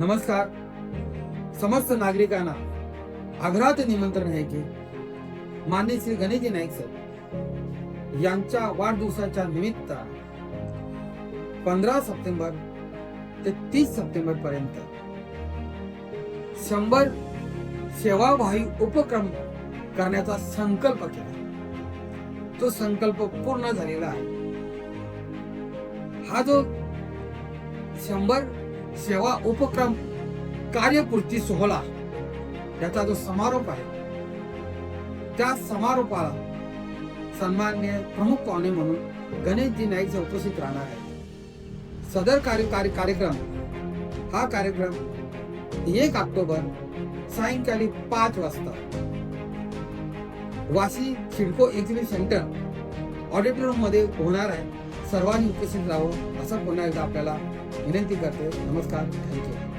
नमस्कार. समस्त नागरिकांना आग्रहात निमंत्रण आहे की मान्य श्री गणेशजी नाईक सर यांच्या वाढदिवसाच्या निमित्त पंधरा सप्टेंबर ते तीस सप्टेंबर पर्यंत शंभर सेवाभावी उपक्रम करण्याचा संकल्प केला. तो संकल्प पूर्ण झालेला आहे. हा जो शंभर सेवा उपक्रम कार्यपूर्ती सोहळा. याचा जो समारोप आहे त्या समारोपाला सन्मान्य प्रमुख पाहुणे म्हणून गणेशजी नाईक उपस्थित राहणार आहेत. सदर कार्य कार्यक्रम हा कार्यक्रम एक ऑक्टोबर सायंकाळी पाच वाजता. वाशी सिडको एक्झिबिट सेंटर ऑडिटोरियममध्ये होणार आहे. सर्वांनी उपस्थित राहावं असं पुन्हा एकदा आपल्याला विनंती करते. नमस्कार थँक्यू